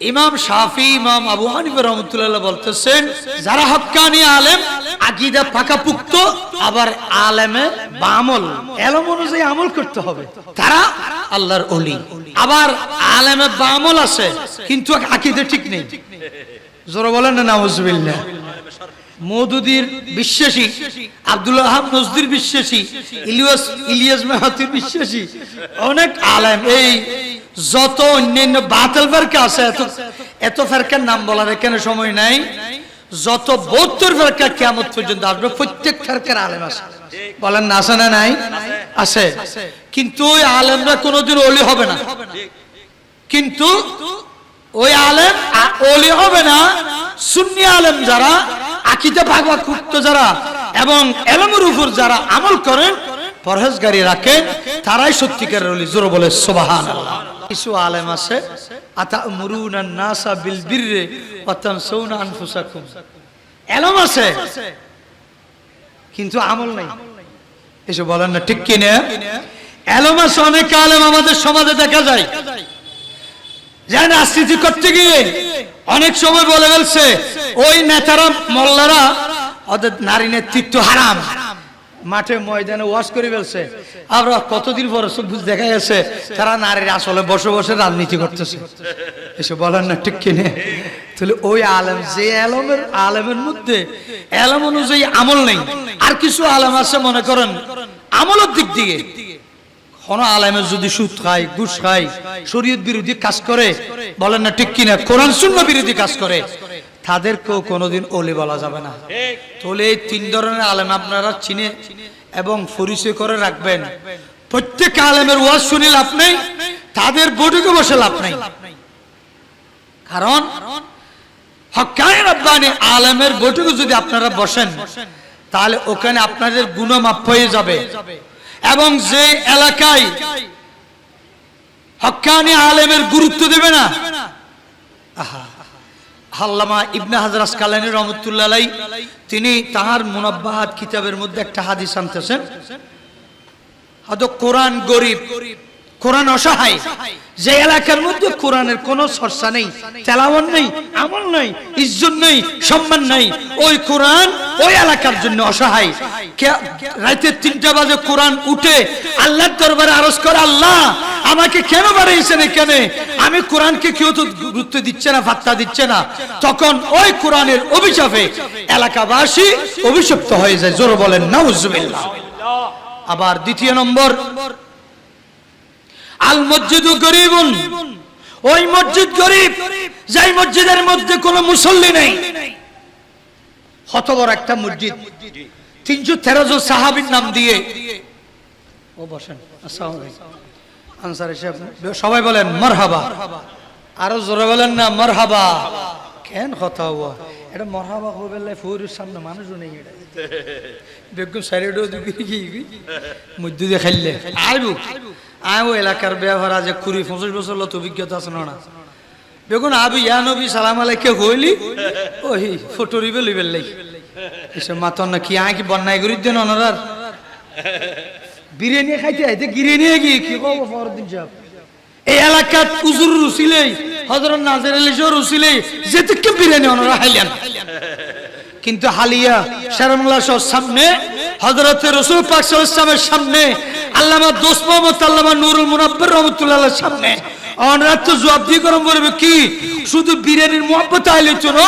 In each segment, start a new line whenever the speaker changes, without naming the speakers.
ইমাম শাফি, ইমাম আবু হানিফা রহমতুল্লাহ বলতেছেন, যারা হক্কানি আলেম, আকিদা পাকাপুক্ত, আবার আলেমে বামল, এলম অনুযায়ী আমল করতে হবে। তারা আল্লাহর অলি আবার আলেমে বামল আছে, কিন্তু আকিদা ঠিক নেই। জোরে বলেন না, নাউজুবিল্লাহ। মৌদুদির বিশ্বাসী, আব্দুল আহাব নজদির বিশ্বাসী, ইলিয়াস ইলিয়াস মেহাতির বিশ্বাসী, অনেক আলেম। এই যত অন্যান্য বাতিল ফেরকা আছে, এত এত ফেরকার নাম বলার এখানে সময় নাই। যত বৌদ্ধর ফেরকা কেমন পর্যন্ত আসবে, প্রত্যেক ফেরকার আলেম আছে। বলেন না, আছে না নাই? আছে। কিন্তু ওই আলেমরা কোনোদিন অলি হবে না। কিন্তু ওই আলেম অলি হবে না। সুন্নি আলেম যারা আকিতে ভাগবা কুক্ত যারা, এবং এলমের উপর যারা আমল করেন পরহেজগারি রাখেন তারাই সত্যিকারের অলি জোর বলে সোবাহান কিছু আলেম আছে আতা মুরুনা নাসা বিল বিররে ওয়াতান সৌনা আনফুসাকুম। এলম আছে, কিন্তু আমল নাই। এসে বলেন না, ঠিক কিনে? এলম আছে, অনেক আলেম আমাদের সমাজে দেখা যায়। যারা রাজনীতি করতে গিয়ে অনেক সময় বলে ফেলছে, ওই নেতারা, মোল্লারা, ওদের নারী নেতৃত্ব হারাম। মাঠে ময়দানে ওয়াশ করে ফেলছে। আমরা কতদিন পর বুঝ দেখা গেছে তারা নারীর আসলে বসে বসে রাজনীতি করতেছে। এসে বলেন না, ঠিক কিনে? তাহলে ওই আলেম, যে আলমের, আলেমের মধ্যে আলম অনুযায়ী আমল নেই। আর কিছু আলেম আছে, মনে করেন, আমলের দিক দিয়ে। কোন আলেমের যদি সুদ খায়, ঘুষ খায়, শরীয়ত বিরোধী কাজ করে, বলেন না, ঠিক কিনা? কোরআন শূন্য বিরোধী কাজ করে। তাদেরকেও কোনোদিন ওলি বলা যাবে না। তাহলে এই তিন ধরনের আলেম আপনারা চিনে এবং পরিচয় করে রাখবেন। প্রত্যেক আলেমের ওয়াজ শুনে লাভ নেই তাদের বৈঠকে বসে লাভ নেই। কারণ হকায় রব্বানি আলেমের বৈঠকে যদি আপনারা বসেন তাহলে ওখানে আপনাদের গুণমাপ হয়ে যাবে। এবং যে এলাকায় হক্কানি আলেমের গুরুত্ব দেবে না আহা। হাল্লামা ইবনে হাজার আসকালানি রহমতুল্লাহ তিনি তাহার মুনাব্বাহাত কিতাবের মধ্যে একটা হাদিস আনতেছেন। হয়তো কোরআন গরিব। কোরআন অসহায়। যে এলাকার মধ্যে কোরআনের কোনো চর্চা নেই তেলাওয়ান নেই, আমল নেই, ইজ্জত নেই, সম্মান নেই, ওই কোরআন ওই এলাকার জন্য অসহায়। রাতে তিনটা বাজে কোরআন উঠে আল্লাহর দরবারে আরজ করে, আল্লাহ, আমাকে কেন বাড়াইছেন এখানে? আমি কোরআনকে কেউ তো গুরুত্ব দিচ্ছে না ফাত্তা দিচ্ছে না। তখন ওই কোরআনের অভিশাপে এলাকাবাসী অভিশপ্ত হয়ে যায়। জোর বলেন, নাউজুবিল্লাহ। আবার দ্বিতীয় নম্বর আল মসজিদু গরিবুন। ওই মসজিদ গরিব, যাই মসজিদের মধ্যে কোনো মুসল্লি নেই। কত বড় একটা মসজিদ। তিনশো তেরো জন সাহাবির নাম দিয়ে। ও বসেন। আনসার সবাই বলেন, মরহাবা। আরও জোরে বলেন না, মরহাবা। কেন কথা হওয়া এটা মরহাবা হবে ফুরের সামনে মানুষও নেই এটা। বেগুন সাইডেও দিবি কি মধ্য দিয়ে খাইলে। আইবু। আইবু এলাকার ব্যবহার আজ কুড়ি পঁচিশ বছর লত অভিজ্ঞতা আছে না বেগুন আবি, ইয়া নবী, সালাম আলাইকে হইলি ওই ফটোরি বেলি বেললাই এসব মাতন না, কি আয় কি বন্যায় করি দেন অনারার? বিরিয়ানি খাইতে আইতে বিরিয়ানি কি? কি কব ফরদিন সাহেব? এই এলাকাত উজুর রুসিলেই হজরত নাজের আলী শোর রুসিলেই যেতে বিরিয়ানি ওনারা হাইলেন? কিন্তু হালিয়া শাহর সামনে হযরত রসুল পাক সাল্লাল্লাহু আলাইহি ওয়াসাল্লামের সামনে, আল্লামা দোস্ত মোহাম্মদ, আল্লামা নুরুল মুনাব্বির রাহমাতুল্লাহ সামনে। জবাব শুধু বিরিয়ানির মোহাব্বত আইলে চলো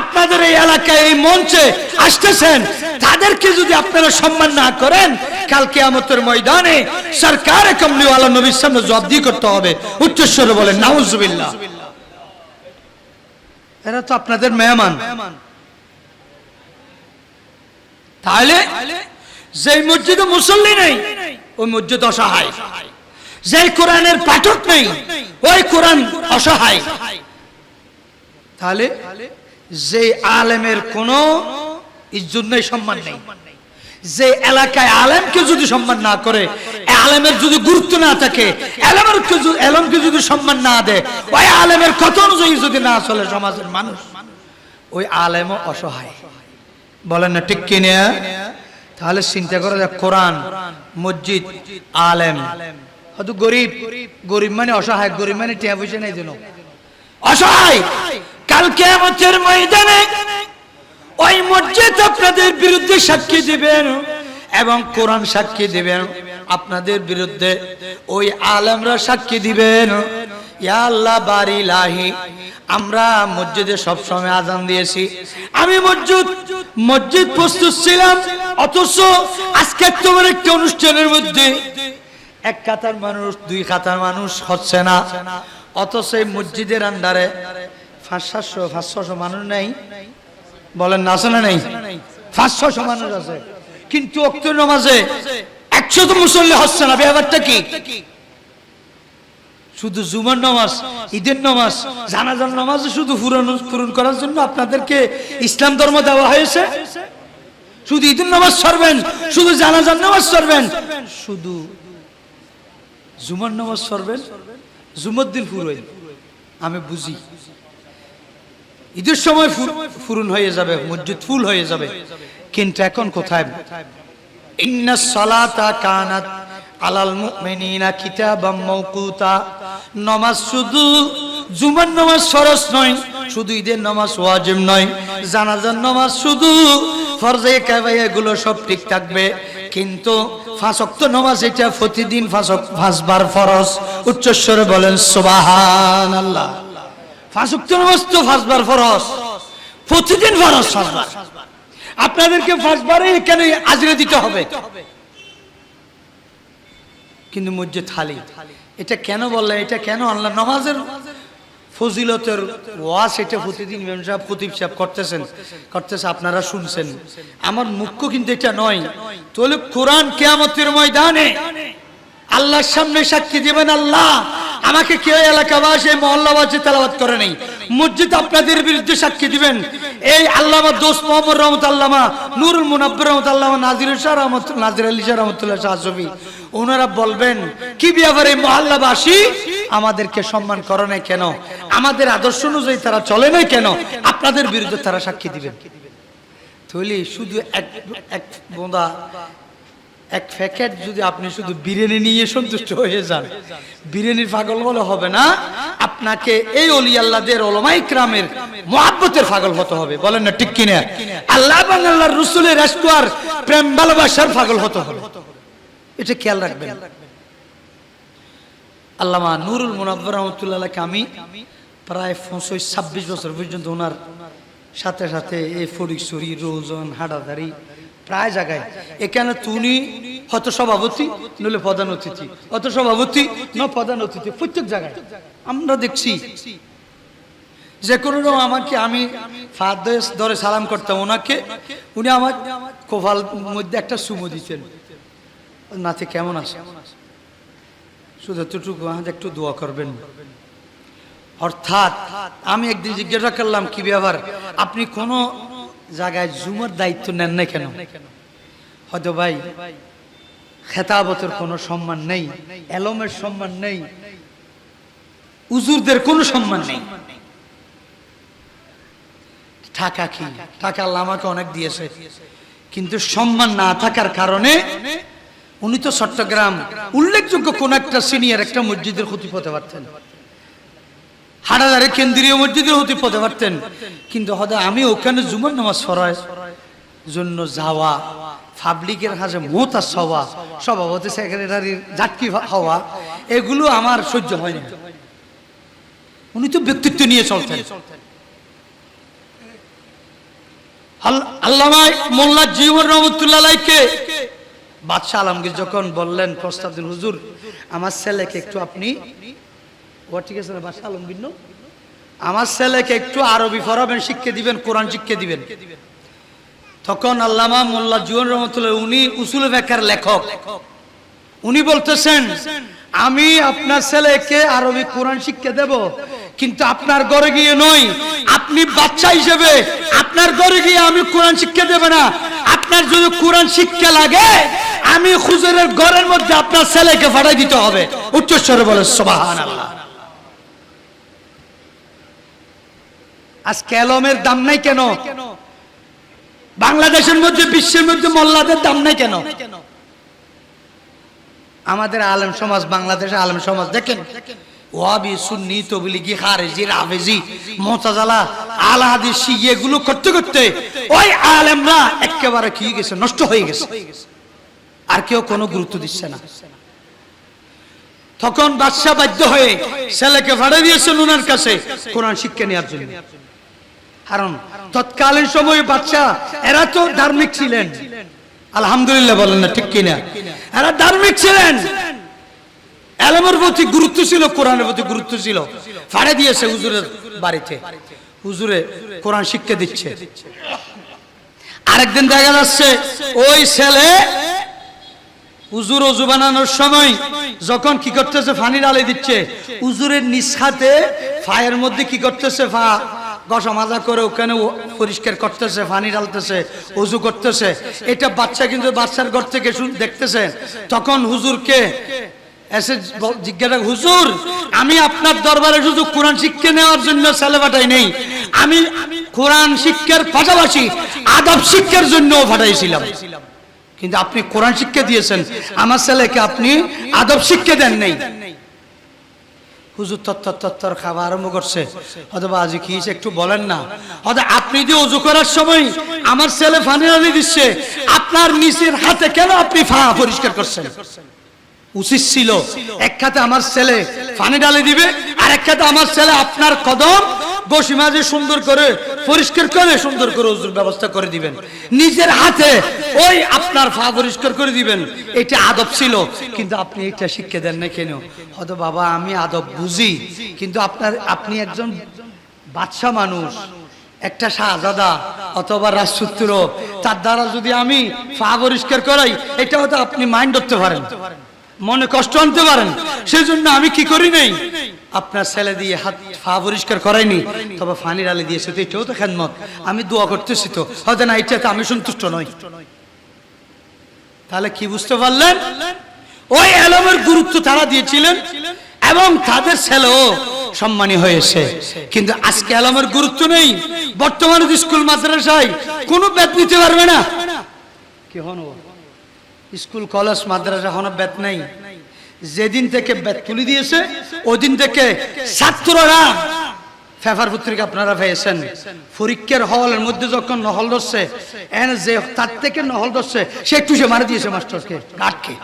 আপনাদের এই এলাকায়, এই মঞ্চে আসতেছেন। তাদেরকে যদি আপনারা সম্মান না করেন, কাল কিয়ামতের ময়দানে সরকার কমলিওয়ালা নবীর সামনে জবাব দিয়ে করতে হবে। উচ্চস্বরে বলেন, নাউজুবিল্লাহ। এরা তো আপনাদের মেহমান। তাহলে যে মসজিদে মুসল্লি নেই, ওই মসজিদ অসহায়। যে কোরআনের পাঠক নেই, ওই কোরআন অসহায়। তাহলে যে আলেমের কোন ইজ্জত নেই, সম্মান নেই। যে এলাকায় আলেমকে যদি সম্মান না করে আলেমের যদি গুরুত্ব না থাকে আলেমের আলেমকে যদি সম্মান না দেয়, ওই আলেমের কথা অনুযায়ী যদি না চলে সমাজের মানুষ? ওই আলেমও অসহায়। বলেন না, ঠিক কিনে? তাহলে চিন্তা করা যায় কোরআন, মসজিদ, আলেম। হয়তো গরিব গরিব মানে অসহায়, গরিব মানে টিয়া পয়সা নেই জন্য অসহায়! কালকে আমাদের ময়দানে ওই মসজিদ আপনাদের বিরুদ্ধে সাক্ষী দিবেন এবং কোরআন সাক্ষী দিবেন। আপনাদের বিরুদ্ধে ওই আলেমরা সাক্ষী দিবেন। আমরা মসজিদে সবসময় আজান দিয়েছি। আমি মসজিদ মসজিদ প্রস্তুত ছিলাম, অথচ আজকে তোমার একটা অনুষ্ঠানের মধ্যে এক কাতার মানুষ, দুই কাতার মানুষ হচ্ছে না। অথচ এই মসজিদের আন্ডারে পাঁচ সাতশো, পাঁচ ছশো মানুষ নেই। বলেন না আছে না নেই। পাঁচ ছশো মানুষ আছে। কিন্তু অক্ত নামাজে একশো তো মুসল্লি হচ্ছে না ব্যাপারটা কি? শুধু জুমার নামাজ ঈদের নামাজ জানাজার নামাজ শুধু পূরণ পূরণ করার জন্য আপনাদেরকে ইসলাম ধর্ম দেওয়া হয়েছে? শুধু ঈদের নামাজ সরবেন শুধু জানাজার নামাজ সরবেন শুধু জুমার নামাজ সরবেন জুমার দিন ফুরোয় আমি বুঝি। ঈদের সময় ফুরুন হয়ে যাবে, মসজিদ ফুল হয়ে যাবে। কিন্তু এখন কোথায়? নামাজ শুধু নয়, শুধু ঈদের নামাজ ওয়াজিব নয়। নামাজ শুধু এগুলো সব ঠিক থাকবে। কিন্তু ফাঁসক্ত নামাজ এটা প্রতিদিন ফাঁসক ফাঁসবার ফরজ। উচ্চস্বরে বলেন সুবাহান আল্লাহ আপনাদেরকে আজরে দিতে হবে? কিন্তু খালি। এটা কেন এটা কেন আনলাম নামাজের ফজিলতের প্রতিদিন সাহেব করতেছেন। করতেছে, আপনারা শুনছেন। আমার মুখ্য কিন্তু এটা নয়। তাহলে কোরআন কেয়ামতের ময়দানে আল্লাহর সামনে সাক্ষী দেবেন আল্লাহ। আমাকে কেউ এলাকাবাসী, মহল্লাবাসী তেলাবাদ করে নেই। মসজিদ আপনাদের বিরুদ্ধে সাক্ষী দিবেন। এই আল্লামা দোস্ত মোহাম্মদ রহমত আল্লামা, নুরুল মুনাব্বর রহমত আল্লামা, নাজির শাহ রহমত নাজির আলী শাহ রহমতুল্লাহ শাহ শাহজবি ওনারা বলবেন, কি ব্যাপারে মহল্লাবাসী? আমাদেরকে সম্মান করে নাই কেন? আমাদের আদর্শ অনুযায়ী তারা চলে নাই কেন? আপনাদের বিরুদ্ধে তারা সাক্ষী দিবেন। তাহলে শুধু এক এক বোঁদা এক প্যাকেট যদি আপনি শুধু বিরিয়ানি নিয়ে সন্তুষ্ট হয়ে যান, বিরিয়ানির পাগল হলে হবে না, আপনাকে এই অলি আল্লাহদের ওলমাই ক্রামের মহাব্বতের পাগল হতে হবে। বলেন না ঠিক কিনা? আল্লাহ এবং আল্লাহর রসুলের রাষ্ট্র প্রেম, ভালোবাসার পাগল হতে হবে। এটা খেয়াল রাখবেন। আল্লামা নুরুল মুনাব্বর রহমতুল্লাহকে আমি প্রায় পঁচিশ, ছাব্বিশ বছর পর্যন্ত ওনার সাথে সাথে এই ফরিকসরি রোজন হাডাদারি প্রায় জায়গায় এখানে তুমি হত সভাপতি, নইলে প্রধান অতিথি। হত সভাপতি, ন প্রধান অতিথি, প্রত্যেক জায়গায়। আমরা দেখছি, যে কোনো আমাকে আমি ফাদের ধরে সালাম করতাম ওনাকে, উনি আমার কোভাল মধ্যে একটা সুমো দিতেন। নাতে কেমন আছে? শুধু এতটুকু একটু দোয়া করবেন। অর্থাৎ আমি একদিন জিজ্ঞাসা করলাম, কি ব্যাপার? আপনি কোন জায়গায় জুমার দায়িত্ব নেন না কেন? হয়তো ভাই খেতাবতের কোনো সম্মান নেই, এলমের সম্মান নেই, উজুরদের কোনো সম্মান নেই। টাকা কি? টাকা আমাকে অনেক দিয়েছে। কিন্তু সম্মান না থাকার কারণে উনি তো চট্টগ্রাম উল্লেখযোগ্য কোন একটা সিনিয়র একটা মসজিদের ক্ষতি হতে পারতেন। হাটাদারে কেন্দ্রীয় মসজিদের হতে হতে পারতেন। কিন্তু হয়তো আমি ওখানে জুমার নামাজ পড়ার জন্য যাওয়া পাবলিকের কাছে মোতাস হওয়া সভাপতি সেক্রেটারির ঝাটকি হওয়া, এগুলো আমার সহ্য হয় উনি তো ব্যক্তিত্ব নিয়ে চলতেন। আল- আল্লামা মোল্লা জীবন রহমতুল্লাহকে বাদশাহ আলমগীর যখন বললেন, প্রস্তাব দিন হুজুর, আমার ছেলেকে একটু আপনি ও ঠিক আছে বাদশাহ আলমগীর আমার ছেলেকে একটু আরবি ফরাবেন, শিক্ষা দিবেন, কোরআন শিক্ষা দিবেন। তখন আল্লামা মোল্লা জীবন রহমতুল্লাহ, উনি উসুল বেকার লেখক। উনি বলতেছেন, আমি আপনার ছেলেকে আরবি কোরআন শিক্ষা দেব, কিন্তু আপনার ঘরে গিয়ে নই আপনি বাচ্চা হিসেবে, আপনার ঘরে গিয়ে আমি কোরআন শিক্ষা দেব না। আপনার যদি কোরআন শিক্ষা লাগে, আমি খুজুরের ঘরের মধ্যে আপনার ছেলেকে ফাটাই দিতে হবে। উচ্চস্বরে বলে সোবাহান আল্লাহ আজ ক্যালমের দাম নাই কেন? বাংলাদেশের মধ্যে, বিশ্বের মধ্যে মোল্লাদের দাম নাই কেন? আমাদের আলেম সমাজ বাংলাদেশে আলেম সমাজ, দেখেন, ওয়াবি, সুন্নি, তবলিগি, খারেজি মোতাজালা এগুলো করতে করতে ওই আলেমরা একেবারে কি গেছে? নষ্ট হয়ে গেছে। আর কেউ কোনো গুরুত্ব দিচ্ছে না। তখন বাদশাহ বাধ্য হয়ে ছেলেকে ভাড়া দিয়েছেন ওনার কাছে কোরআন শিক্ষা নেওয়ার জন্য। কারণ তৎকালীন সময়ে বাচ্চা এরা তো ধার্মিক ছিলেন। আলহামদুলিল্লাহ বলেন না, ঠিক কিনা? এরা ধার্মিক ছিলেন। এলমের প্রতি গুরুত্ব ছিল, কোরআনের প্রতি গুরুত্ব ছিল। ফাড়ে দিয়েছে হুজুরের বাড়িতে। হুজুরে কোরআন শিক্ষা দিচ্ছে। আরেকদিন দেখা যাচ্ছে, ওই ছেলে উজুর অজু বানানোর সময় যখন কি করতেছে ফানি ডালে দিচ্ছে। উজুরের নিজ ফায়ের মধ্যে কি করতেছে, ফা মাজা করে ওখানে পরিষ্কার করতেছে পানি ডালতেছে অজু করতেছে। এটা বাচ্চা কিন্তু বাচ্চার ঘর থেকে দেখতেছে। তখন হুজুরকে এসে জিজ্ঞাসা হুজুর, আমি আপনার দরবারে শুধু কোরআন শিক্ষা নেওয়ার জন্য ছেলে পাঠাই নেই। আমি কোরআন শিক্ষার পাশাপাশি আদব শিক্ষার জন্য পাঠাইছিলাম। কিন্তু আপনি কোরআন শিক্ষা দিয়েছেন। আমার ছেলেকে আপনি আদব শিক্ষা দেন নাই। হুজুর তত্তর তত্তর খাওয়া আরম্ভ করছে। অথবা আজ কি হয়েছে একটু বলেন না। অথবা আপনি যে উজু করার সময় আমার ছেলে ফানি আনি দিচ্ছে, আপনার নিচের হাতে কেন আপনি ফা পরিষ্কার করছেন? উচিত ছিল, এক খাতে আমার ছেলে ফানি ডালে দিবে, আর এক খাতে আমার ছেলে আপনার কদম বসি মাঝে সুন্দর করে, পরিষ্কার করে সুন্দর করে ওজুর ব্যবস্থা করে দিবেন। নিজের হাতে ওই আপনার ফা পরিষ্কার করে দিবেন। এটা আদব ছিল, কিন্তু আপনি এটা শিক্ষা দেন না কেন? হয়তো বাবা, আমি আদব বুঝি, কিন্তু আপনার, আপনি একজন বাদশা মানুষ, একটা শাহজাদা অথবা রাজসূত্র তার দ্বারা যদি আমি ফা পরিষ্কার করাই, এটা হয়তো আপনি মাইন্ড করতে পারেন। মনে কষ্ট আনতে পারেন। সেই জন্য আমি কি করি নাই? আপনার ছেলে দিয়ে হাত ফা পরিষ্কার করাইনি তবে ফানি ডালে দিয়েছে, তো এটাও তো খেদমত। আমি দোয়া করতেছি তো। হয়তো না, এটাতে আমি সন্তুষ্ট নই। তাহলে কি বুঝতে পারলেন? ওই এলমের গুরুত্ব তারা দিয়েছিলেন এবং তাদের ছেলেও সম্মানী হয়েছে। কিন্তু আজকে আলমের গুরুত্ব নেই। বর্তমানে স্কুল মাদ্রাসায় কোনো বেত নিতে পারবে না। কি হন স্কুল, কলেজ, মাদ্রাসা হন বেত নাই। যেদিন থেকে বেত তুলে দিয়েছে ওই দিন থেকে ছাত্ররা পেপার পত্রিকা আপনারা পেয়েছেন। পরীক্ষার হলের মধ্যে যখন নহল ধরছে, এন যে তার থেকে নহল ধরছে, সে একটু সে মারা দিয়েছে মাস্টারকে। গার্ডকে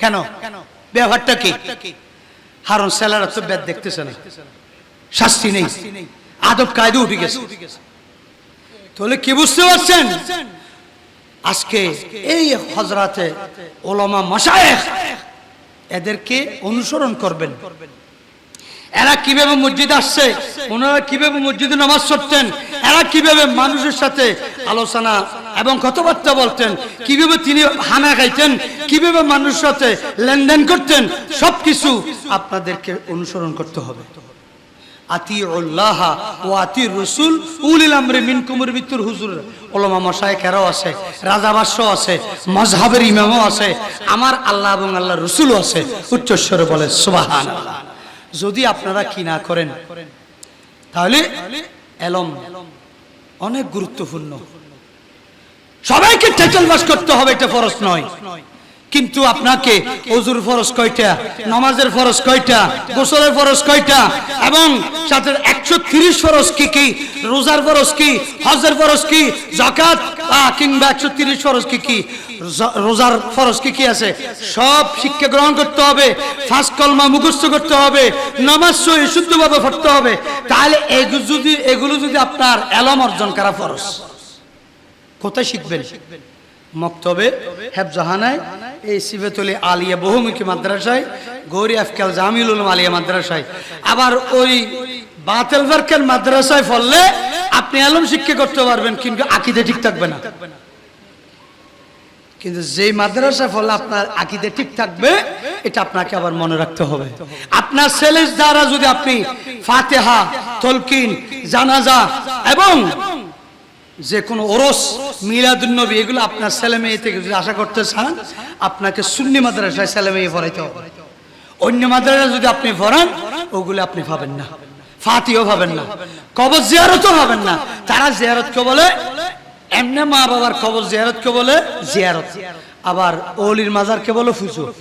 কেন? ব্যবহারটা কি? হারণ ছেলেরা তো বেদ দেখতেছে না। শাস্তি নেই। আদব কায়দে উঠে গেছে। তাহলে কি বুঝতে পারছেন? আজকে এই হজরাতে ওলামা মশায়েখ এদেরকে অনুসরণ করবেন। এরা কীভাবে মসজিদ আসছে, ওনারা কীভাবে মসজিদে নামাজ পড়তেন, এরা কীভাবে মানুষের সাথে আলোচনা এবং কথাবার্তা বলতেন, কীভাবে তিনি হানা খাইতেন, কীভাবে মানুষের সাথে লেনদেন করতেন, সবকিছু আপনাদেরকে অনুসরণ করতে হবে। আতি রসুল কুমুর মশায়েখেরাও আছে আছে ইমামও আছে, আমার আল্লাহ আছে। সুবাহান যদি আপনারা কি না করেন, তাহলে এলম অনেক গুরুত্বপূর্ণ। সবাইকে টাইটেল বাস করতে হবে, এটা ফরজ নয়। কিন্তু আপনাকে অজুর ফরজ কয়টা, নামাজের ফরজ কয়টা, গোসলের ফরজ কয়টা, এবং সাথে একশো তিরিশ ফরজ কি কি, রোজার ফরজ কি, হজের ফরজ কি জাকাত কিংবা একশো তিরিশ ফরজ কি কি রোজার ফরজ কি কি আছে, সব শিক্ষা গ্রহণ করতে হবে ফার্স্ট কলমা মুখস্থ করতে হবে, নামাজ সহি শুদ্ধভাবে পড়তে হবে, তাহলে এগুলো যদি এগুলো যদি আপনার এলম অর্জন করা ফরজ, কোথায় শিখবেন? মক্তবে হেফজাহানায় এই সিবেতলি আলিয়া বহুমুখী মাদ্রাসায়, গৌরী আফকাল জামিল আলিয়া মাদ্রাসায়। আবার ওই বাতেল বার্কের মাদ্রাসায় ফললে আপনি আলম শিক্ষা করতে পারবেন, কিন্তু আকিদে ঠিক থাকবে না। কিন্তু যেই মাদ্রাসা ফলে আপনার আকিদে ঠিক থাকবে, এটা আপনাকে আবার মনে রাখতে হবে। আপনার ছেলের দ্বারা যদি আপনি ফাতেহা, তলকিন, জানাজা এবং যে কোনো ওরস মিলাদুন্নবী এগুলো আপনার ছেলে মেয়ে থেকে যদি আশা করতে চান, আপনাকে সুন্নি মাদ্রাসায় ছেলে মেয়ে পড়াইতে হবে। অন্য মাদ্রাসা যদি আপনি পড়ান, ওগুলো আপনি পাবেন না। ফাতিও পাবেন না। কবর জিয়ারতও পাবেন না। তারা জিয়ারতকে বলে, এমনি মা বাবার কবর জিয়ারতকে বলে, জিয়ারত। আবার ওলির মাজারকে বলে, ফুজু।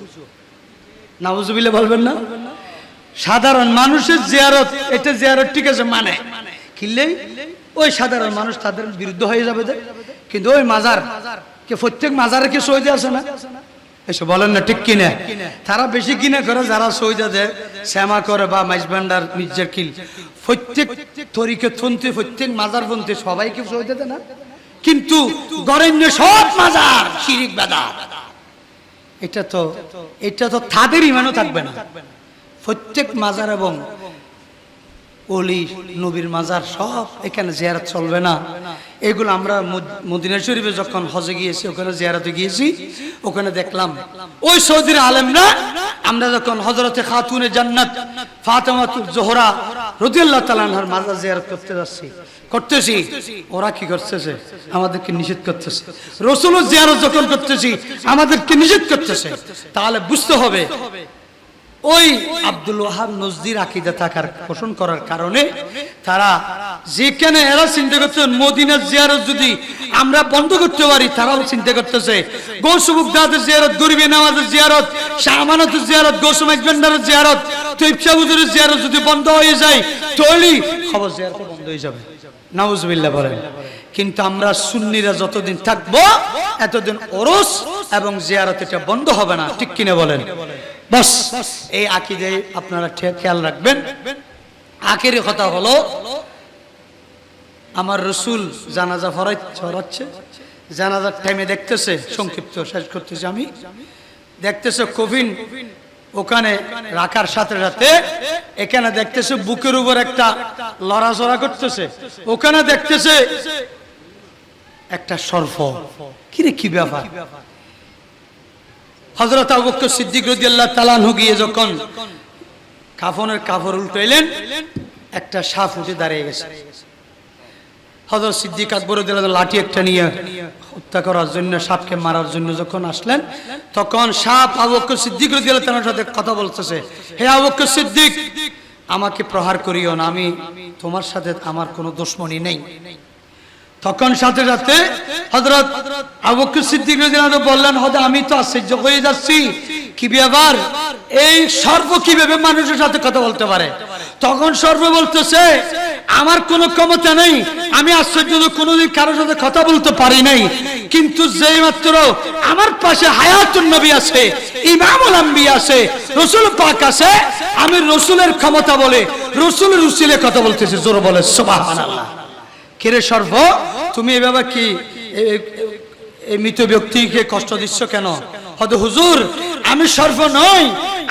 নাউজুবিল্লাহ বলবেন না? সাধারণ মানুষের জিয়ারত, এটা জিয়ারত ঠিক আছে মানে। কিনলেই ওই সাধারণ মানুষ তাদের বিরুদ্ধ হয়ে যাবে যে। কিন্তু ওই মাজার, কে প্রত্যেক মাজারে কি সইদে আছে না? এসব বলেন না, ঠিক কিনে? তারা বেশি কিনে করে যারা সইদা দেয় শ্যামা করে বা মাইজবান্ডার, মির্জার কিল। প্রত্যেক তরিকে থন্তে প্রত্যেক মাজার বনতে সবাই কি সইদা দেয় না? কিন্তু গরেণ্য সব মাজার শিরিক বেদা। এটা তো এটা তো তাদের ইমানও থাকবে না। প্রত্যেক মাজার এবং অলি, নবীর মাজার সব এখানে জিয়ারত চলবে না। এগুলো আমরা মদিনা শরীফে যখন হজে গিয়েছি, ওখানে জিয়ারতে গিয়েছি, ওখানে দেখলাম, ওই সৌদির আলেমরা আমরা যখন হজরতে খাতুনে জান্নাত ফাতেমাতুল জোহরা রদিয়াল্লাহ তালানহার মাজার জিয়ারত করতে যাচ্ছি, করতেছি, ওরা কি করতেছে? আমাদেরকে নিষেধ করতেছে। রসুল জিয়ারত যখন করতেছি, আমাদেরকে নিষেধ করতেছে। তাহলে বুঝতে হবে ওই আব্দুল ওয়াহাব নজদির আকিদা থাকার, পোষণ করার কারণে তারা যেখানে এরা চিন্তা করছে, মদিনার জিয়ারত যদি আমরা বন্ধ করতে পারি, তারাও চিন্তা করতেছে গৌসুবুক দাদের জিয়ারত, গরিবে নামাজের জিয়ারত, শাহমানতের জিয়ারত, গৌসুম একবেন্ডারের জিয়ারত হুজুরের জিয়ারত যদি বন্ধ হয়ে যায় তৈলি খবর জিয়ারত বন্ধ হয়ে যাবে। নাউজুবিল্লাহ বলেন। কিন্তু আমরা সুন্নিরা যতদিন থাকব, এতদিন ওরস এবং জিয়ারত এটা বন্ধ হবে না, ঠিক কিনে বলেন? বাস, এই আকিদে আপনারা খেয়াল রাখবেন। আখের কথা হলো, আমার রসুল জানাজা ফরাই ছড়াচ্ছে জানাজার টাইমে দেখতেছে, সংক্ষিপ্ত শেষ করতেছি আমি। দেখতেছে কফিন ওখানে রাখার সাথে সাথে, এখানে দেখতেছে বুকের উপর একটা লড়াচড়া করতেছে। ওখানে দেখতেছে একটা সর্ফ। কিরে কি ব্যাপার? হজরত আবু বকর সিদ্দিক রাদিয়াল্লাহু তাআলা আনহু গিয়ে যখন কাফনের কাপড় উল্টাইলেন, একটা সাপ উঠে দাঁড়িয়ে গেছে। হজরত সিদ্দিক আকবর লাঠি একটা নিয়ে হত্যা করার জন্য, সাপকে মারার জন্য যখন আসলেন, তখন সাপ আবু বকর সিদ্দিক তাআলার সাথে কথা বলতেছে, হে আবু বকর সিদ্দিক, আমাকে প্রহার করিও না, আমি তোমার সাথে আমার কোনো দুশ্মনী নেই। তখন সাথে সাথে হজরত আবু সিদ্দিক বললেন হয়তো আমি তো আশ্চর্য হয়ে যাচ্ছি। কি ব্যাপার? এই সর্ব কীভাবে মানুষের সাথে কথা বলতে পারে? তখন সর্ব বলতেছে, আমার কোনো ক্ষমতা নেই। আমি আশ্চর্য যে কোনোদিন কারোর সাথে কথা বলতে পারি নাই। কিন্তু যেই মাত্র আমার পাশে হায়াতুন নবী আছে, ইমামুল আম্বি আছে, রসুল পাক আছে, আমি রসুলের ক্ষমতা বলে রসুলের উসিলে কথা বলতেছি। জোর বলে সুবহানাল্লাহ। কিরে সর্ব? তুমি এভাবে কি এই মৃত ব্যক্তিকে কষ্ট দিচ্ছ কেন? হয়তো হুজুর, আমি সর্ব নই,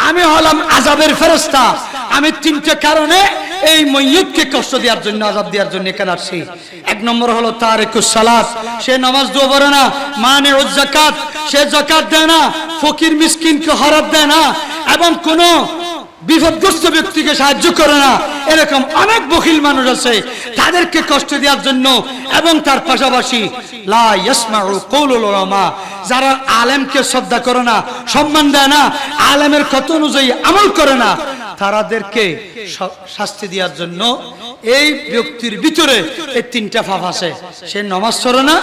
আমি হলাম আজাবের ফেরস্তা আমি তিনটে কারণে এই মৈয়তকে কষ্ট দেওয়ার জন্য, আজাব দেওয়ার জন্য এখানে আসছি। এক নম্বর হলো তার একুশ সালাত। সে নামাজ দোয়া পড়ে না মানে ও জাকাত সে জাকাত দেয় না, ফকির মিসকিনকে হরাত দেয় না। এবং কোনো বিপদগ্রস্ত ব্যক্তিকে সাহায্য করে না। এরকম অনেক বকিল মানুষ আছে, তাদেরকে কষ্ট দেওয়ার জন্য এবং তার পাশাপাশি যারা আলেমকে শ্রদ্ধা করে না, সম্মান দেয় না, আলেমের কথা অনুযায়ী আমল করে না, তারাদেরকে শাস্তি দেওয়ার জন্য এই ব্যক্তির ভিতরে এই তিনটা ফাফ আছে। সে নমাজ পড়ে না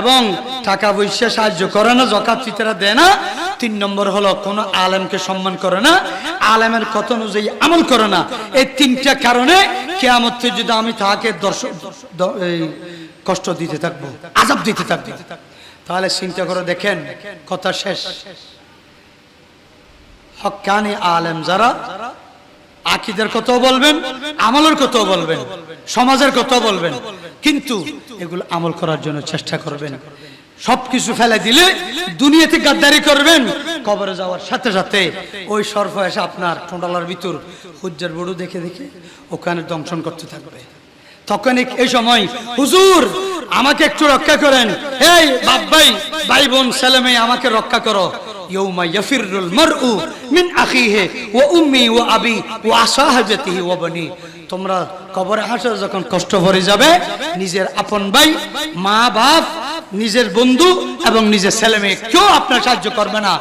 এবং টাকা পয়সা সাহায্য করে না জকাত ফিতরা দেয় না তিন নম্বর হলো, কোন আলেমকে সম্মান করে না, আলেমের কথা অনুযায়ী আমল করে না। এই তিনটা কারণে কেয়ামত যদি আমি তাকে দর্শক কষ্ট দিতে থাকব, আজাব দিতে থাকব। তাহলে চিন্তা করে দেখেন, কথা শেষ। হকানি আলেম যারা, আকিদের কথাও বলবেন, আমলের কথাও বলবেন, সমাজের কথাও বলবেন, কিন্তু এগুলো আমল করার জন্য চেষ্টা করবেন। সবকিছু ফেলে দিলে দুনিয়াতে গাদ্দারি করবেন। কবরে যাওয়ার সাথে সাথে ওই সর্ফ এসে আপনার টোটালার ভিতর হুজ্জার বড়ু দেখে দেখে ওখানে দংশন করতে থাকবে। তখন এই- সময়, হুজুর, আমাকে একটু রক্ষা করেন। এই বাপ ভাই ভাই বোন, ছেলে মেয়ে, আমাকে রক্ষা করো। তোমরা কবরে হাসর যখন কষ্ট ভরে যাবে, নিজের আপন ভাই মা বাপ নিজের বন্ধু এবং নিজের ছেলে মেয়ে কেউ আপনার সাহায্য করবে না।